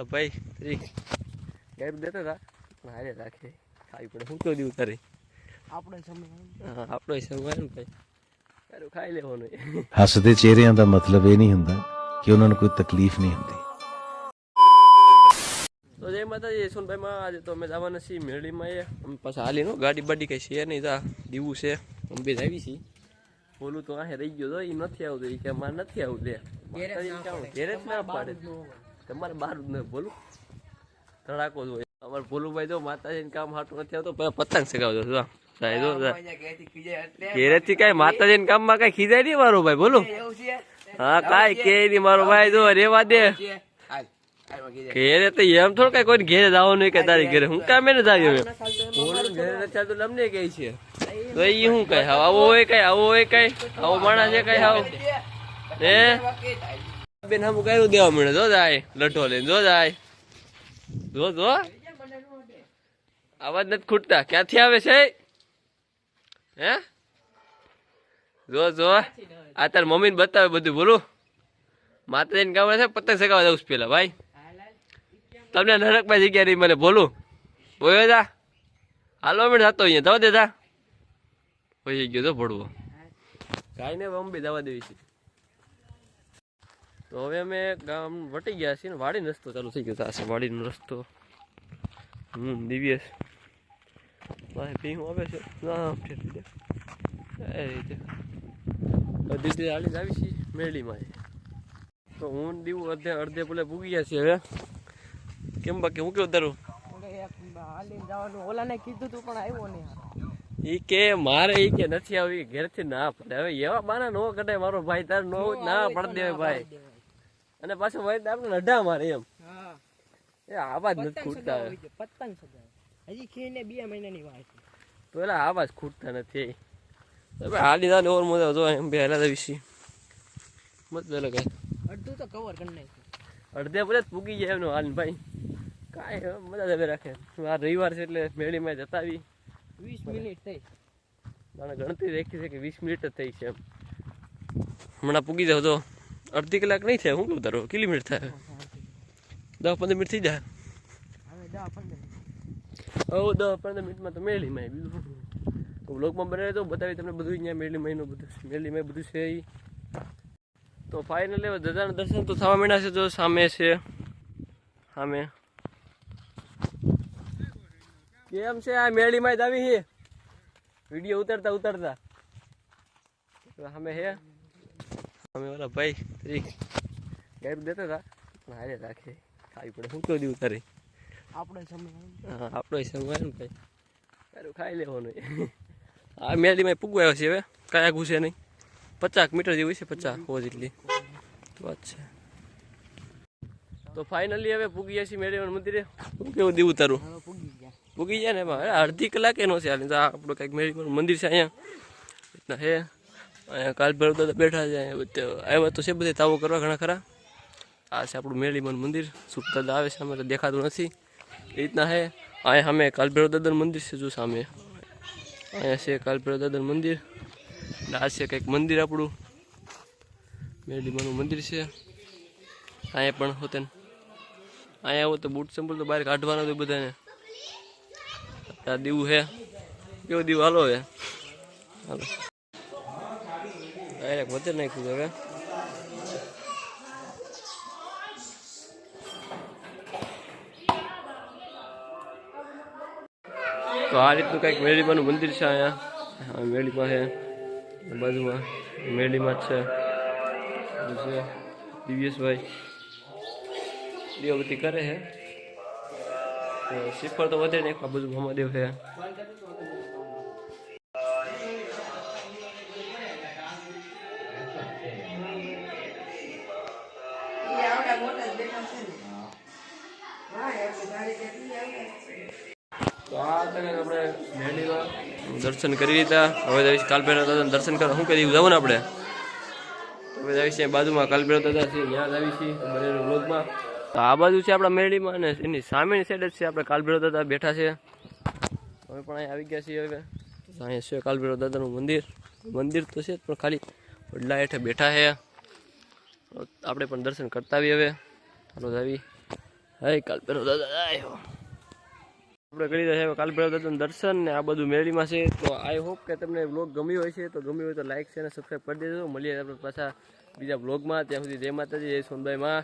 ઓલા ભાઈ ત્રી ગાય દેતા હતા પણ હારે રાખે ખાવી પડે હું તો દીવું તારે આપણે સમય હા આપણો હિસાબ હોય ને ભાઈ તારું ખાઈ લેવાનું ਹੱਸਦੇ ਚਿਹਰਿਆਂ ਦਾ ਮਤਲਬ ਇਹ ਨਹੀਂ ਹੁੰਦਾ ਕਿ ਉਹਨਾਂ ਨੂੰ ਕੋਈ ਤਕਲੀਫ ਨਹੀਂ ਹੁੰਦੀ તો જય માતાજી સોનભાઈ માં આજે તો અમે જવાના છીએ મેળીમાં એ અમે પાછા હાલી નો ગાડી બાડી કઈ છે નહીં જા દીવું છે અમે બે આવી છીએ બોલું તો આ રહી ગયો તો એ નથી આવતું એ કે મારે નથી આવતું લે માતાજીને કેવું? ઘેરે જ ના પાડે તમારે બહાર જ ન બોલું ધડાકો જ હોય અમારે ભોલુભાઈ જો માતાજીને કામ હાટું નથી આવતો પેલા પતંગ ચગાવતો જો. ઘેરેથી કઈ માતાજીને કામમાં કઈ ખીજાય નહીં મારો ભાઈ બોલું હા કાંઈ કે નહીં મારો ભાઈ જો રેવા દે ઘેરે તો એમ થોડું કઈ કોઈ ઘેરે જવાનું નહીં કે તારી ઘેરે હું કામ એને બોલું ઘેરે નથી આવતું લમને કહે છે તો એ શું કઈ આવો હોય કઈ આવો હોય કઈ આવો માણસ છે કઈ આવો હે બેન હમ કર્યું દેવા મળે જો જાય લઠો લઈને જો જાય. જો જો. અવાજ નથી ખૂટતા. ક્યાંથી આવે છે? હે? જો જો. આ તાર મમ્મીને બતાવે બધું બોલું માતાજીને કામ છે પતંગ સગાવા જવું પેલા, ભાઈ. તમને નરકમાં જગ્યા નહીં મને બોલું બોયો જા. હાલો મિનિટ હતો અહીંયા. જવા દેતા પછી ગયો તો ભણવો કાંઈ ને અંબે જવા દેવી છે. તો હવે અમે ગામ વટી ગયા છીએ ને વાડીનો રસ્તો ચાલુ થઈ ગયો છે વાડીનો રસ્તો. હમ દિવ્યસ ભાઈ ભીમ આવે છે. ઠેઠી એ રીતે. દીદી હાલી જ આવી છીએ મેળીમાં. તો હું દીવું અડધે અડધે પેલા પૂગી ગયા છીએ હવે. કેમ બાકી? હું કેવું તારું? ઓલાને કીધું તું પણ આવ્યો નહીં. ઈ કે મારે ઈ કે નથી આવી. ઘેરથી ના પડે. હવે એવા બાના નો કઢાય મારો ભાઈ તાર નો ના પડ ભાઈ. અને પાછો ભાઈ આપણે અઢા મારે એમ. એ આવાજ નથી ખૂટતા પતંગ સગાવો. હજી ખીરને બે મહિનાની વાત છે. તો એલા આવાજ ખૂટતા નથી. હવે હાલી દાને ઓર મજા જો એમ બે હાલા વિશે મત પેલો કઈ અડધું તો કવર કરી નાખ્યું. અડધે પડે પૂગી જાય એમનો હાલ ભાઈ. કાંઈ મજા જ રાખે. આ રવિવાર છે એટલે મેળીમાં જતા આવી વીસ મિનિટ થઈ. મને ગણતરી રાખી છે કે વીસ મિનિટ જ થઈ છે એમ. હમણાં પૂગી જાવ તો અડધી કલાક નહીં થાય હું કહું તારો કેટલી મિનિટ થાય? દસ પંદર મિનિટ થઈ જાય. હવે દસ પંદર મિનિટમાં તો મેળી માં બીજું બ્લોગમાં બનાવે તો બતાવી તમને બધું અહીંયા મેળી મહિનો બધું મેળી માં બધું છે એ તો ફાઈનલ હવે દાદાના દર્શન તો થવા માંડ્યા છે જો સામે છે. સામે. કેમ છે આ મેળીમાં જ આવી છે વીડિયો ઉતારતા ઉતારતા. સામે હે. અમે ઓલા ભાઈ ત્રી ગાયબ દેતા હતા. પણ હારે રાખે. ખાવી પડે. શું કહ્યું તારે? આપણે સમય હા આપણો સમય ને ભાઈ. તારું ખાઈ લેવાનું આ મેલીમાં પૂગવા આવ્યો છે હવે. કાંઈ ઘૂસે નહીં. પચાસ મીટર જેવું છે પચાસ હો જેટલી. વાત છે. તો ફાઇનલી હવે પૂગી છીએ મેળીમાં મંદિરે. શું કેવું દેવું તારું? પૂગી ગયા. જાય ને અડધી કલાકે એનો છે આપણો કંઈક મેળીમાં મંદિર છે અહીંયા. રીતના હે. કાલ ભૈરવ દાદા બેઠા છે આવ્યા તો છે બધે તાવો કરવા ઘણા ખરા. આ છે આપણું મેળીમાં મંદિર. સુખ દાદા આવે છે અમે દેખાતું નથી. એ રીતના હે અહીંયા સામે કાલભૈરવ દાદાનું મંદિર છે, જો સામે. અહીંયા છે કાલભેરો દાદાનું મંદિર. આ છે કંઈક મંદિર આપણું. મેળીમાનું મંદિર છે. અહીંયા પણ હોતે અહીંયા આવો તો બૂટ ચંપલ તો બહાર કાઢવાના તો બધાને. આ દીવું છે. કેવું દીવું? હાલો હે હાલો. ડાયરેક્ટ વધે નાખ્યું હવે તો આ રીતનું કંઈક મેળીમાનું મંદિર છે અહીંયા મેળીમાં છે બાજુમાં મેળીમાં જ છે દિવ્યેશભાઈ દીવાબત્તી કરે છે શ્રીફળ તો વધે ને આ બધું મહાદેવ છે દર્શન કરી લીધા. હવે જઈશ કાલભૈરવ દાદાના દર્શન કરવા. શું કરી જવું ને આપણે? હવે જઈશ ત્યાં બાજુમાં કાલભૈરવ દાદા છે ત્યાં આવી છીએ વ્લોગમાં. તો આ બાજુ છે આપણા મેળીમાં અને એની સામેની સાઈડ જ છે આપણે કાલભૈરવ દાદા બેઠા છે. હવે પણ અહીંયા આવી ગયા છીએ હવે. અહીંયા છે કાલભૈરવ દાદાનું મંદિર. મંદિર તો છે જ પણ ખાલી વડલા હેઠે બેઠા છે. આપણે પણ દર્શન કરતા આવીએ હવે. જ આવી કાલ કાલભેરો દાદા આવ્યો આપણે કરી રહ્યા છે કાલભેરો દાદાનું દર્શન ને આ બધું મેળીમાં છે. તો આઈ હોપ કે તમને બ્લોગ ગમ્યો હોય છે. તો ગમ્યું હોય તો લાઇક છે અને સબસ્ક્રાઈબ કરી દેજો. મળીએ આપણે પાછા બીજા બ્લોગમાં ત્યાં સુધી જય માતાજી, જય સોનભાઈ માં.